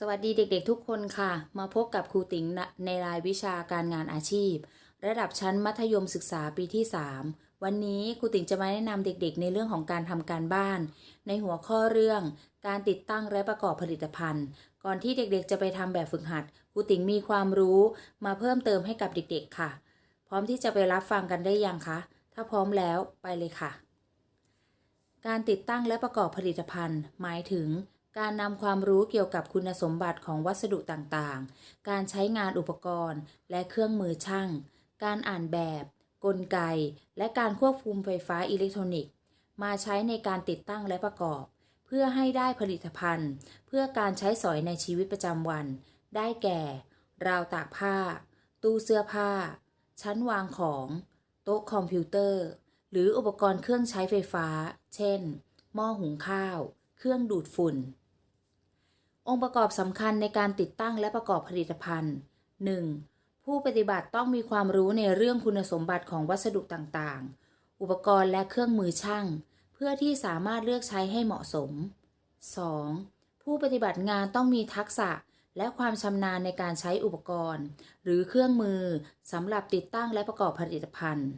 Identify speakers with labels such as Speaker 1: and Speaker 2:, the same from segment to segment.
Speaker 1: สวัสดีเด็กๆทุกคนค่ะ มาพบกับครูติ๋งในรายวิชาการงานอาชีพ ระดับชั้นมัธยมศึกษาปีที่ 3 วันนี้ครูติ๋งจะมาแนะนำเด็กๆ ในเรื่องของการทำการบ้าน ในหัวข้อเรื่อง การติดตั้งและประกอบผลิตภัณฑ์ ก่อนที่เด็กๆ จะไปทำแบบฝึกหัดครูติ๋งมีความรู้ มาเพิ่มเติมให้กับเด็กๆค่ะ พร้อมที่จะไปรับฟังกันได้ยังคะถ้าพร้อมแล้วไปเลยค่ะ การติดตั้งและประกอบผลิตภัณฑ์ หมายถึง การนำความรู้เกี่ยวกับคุณสมบัติของวัสดุต่างๆ การใช้งานอุปกรณ์ และเครื่องมือช่าง การอ่านแบบ กลไก และการควบคุมไฟฟ้าอิเล็กทรอนิกส์ มาใช้ในการติดตั้งและประกอบ เพื่อให้ได้ผลิตภัณฑ์ เพื่อการใช้สอยในชีวิตประจำวัน ได้แก่ ราวตากผ้า ตู้เสื้อผ้า ชั้นวางของ โต๊ะคอมพิวเตอร์ หรืออุปกรณ์เครื่องใช้ไฟฟ้า เช่น หม้อหุงข้าว เครื่องดูดฝุ่น องค์ประกอบสำคัญในการติดตั้งและประกอบผลิตภัณฑ์ 1. ผู้ปฏิบัติต้องมีความรู้ในเรื่องคุณสมบัติของวัสดุต่างๆ อุปกรณ์และเครื่องมือช่าง เพื่อที่สามารถเลือกใช้ให้เหมาะสม 2. ผู้ปฏิบัติงานต้องมีทักษะและความชำนาญในการใช้อุปกรณ์ หรือเครื่องมือสำหรับติดตั้งและประกอบผลิตภัณฑ์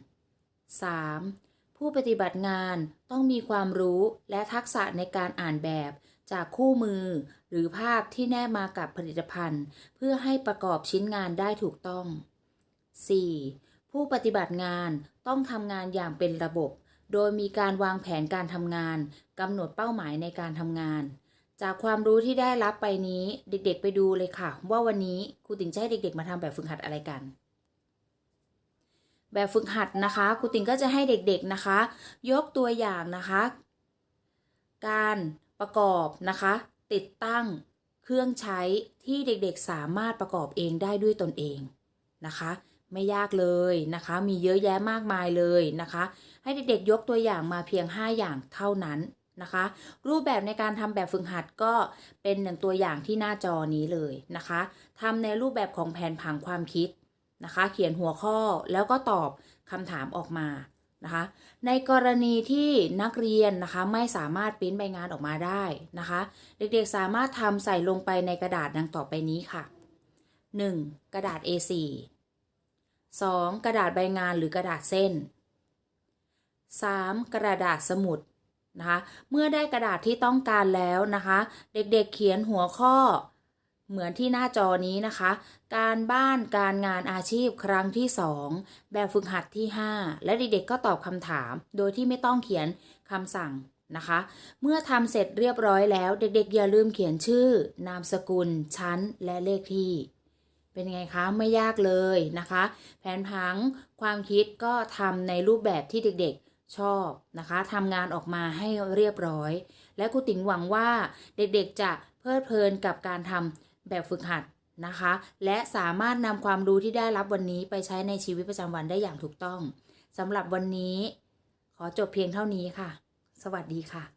Speaker 1: 3. ผู้ปฏิบัติงานต้องมีความรู้และทักษะในการอ่านแบบ จากคู่มือหรือภาพที่แนบมากับผลิตภัณฑ์ เพื่อให้ประกอบชิ้นงานได้ถูกต้อง 4. ผู้ปฏิบัติงานต้องทำงานอย่างเป็นระบบ โดยมีการวางแผนการทำงานกำหนดเป้าหมายในการทำงาน จากความรู้ที่ได้รับไปนี้เด็กๆไปดูเลยค่ะ ว่าวันนี้ครูติ๋งจะให้เด็กๆมาทำแบบฝึกหัดอะไรกันแบบฝึกหัดนะคะครูติ๋งก็จะให้เด็กๆนะคะ ยกตัวอย่างนะคะ การประกอบนะคะ ติดตั้งเครื่องใช้ที่เด็กๆสามารถประกอบเองได้ด้วยตนเองนะคะ ไม่ยากเลยนะคะ มีเยอะแยะมากมายเลยนะคะ ให้เด็กๆยกตัวอย่างมาเพียง 5 อย่างเท่านั้นนะคะ รูปแบบในการทำแบบฝึกหัดก็เป็นหนึ่งตัวอย่างที่หน้าจอนี้เลยนะคะทำในรูปแบบของแผนผังความคิดนะคะ เขียนหัวข้อแล้วก็ตอบคำถามออกมา นะคะในกรณีที่นักเรียนนะคะไม่สามารถปริ้นใบงานออกมาได้นะคะ เด็กๆสามารถทำใส่ลงไปในกระดาษดังต่อไปนี้ค่ะ 1. กระดาษ A4 2. กระดาษใบงานหรือกระดาษเส้น 3. กระดาษสมุดนะคะ เมื่อได้กระดาษที่ต้องการแล้วนะคะ เด็กๆเขียนหัวข้อ เหมือนที่หน้าจอนี้นะคะ การบ้านการงานอาชีพครั้งที่ 2 แบบฝึกหัดที่ 5 และเด็กๆก็ตอบคำถาม โดยที่ไม่ต้องเขียนคำสั่งนะคะ เมื่อทำเสร็จเรียบร้อยแล้ว เด็กๆ อย่าลืมเขียนชื่อ นามสกุล ชั้น และเลขที่ เป็นไงคะ ไม่ยากเลยนะคะ แผนผังความคิดก็ทำในรูปแบบที่เด็กๆชอบนะคะทำงานออกมาให้เรียบร้อย และครูติ๋งหวังว่าเด็กๆจะเพลิดเพลินกับการทำ แบบฝึกหัดนะคะ และสามารถนำความรู้ที่ได้รับวันนี้ไปใช้ในชีวิตประจำวันได้อย่างถูกต้องสำหรับวันนี้ ขอจบเพียงเท่านี้ค่ะ สวัสดีค่ะ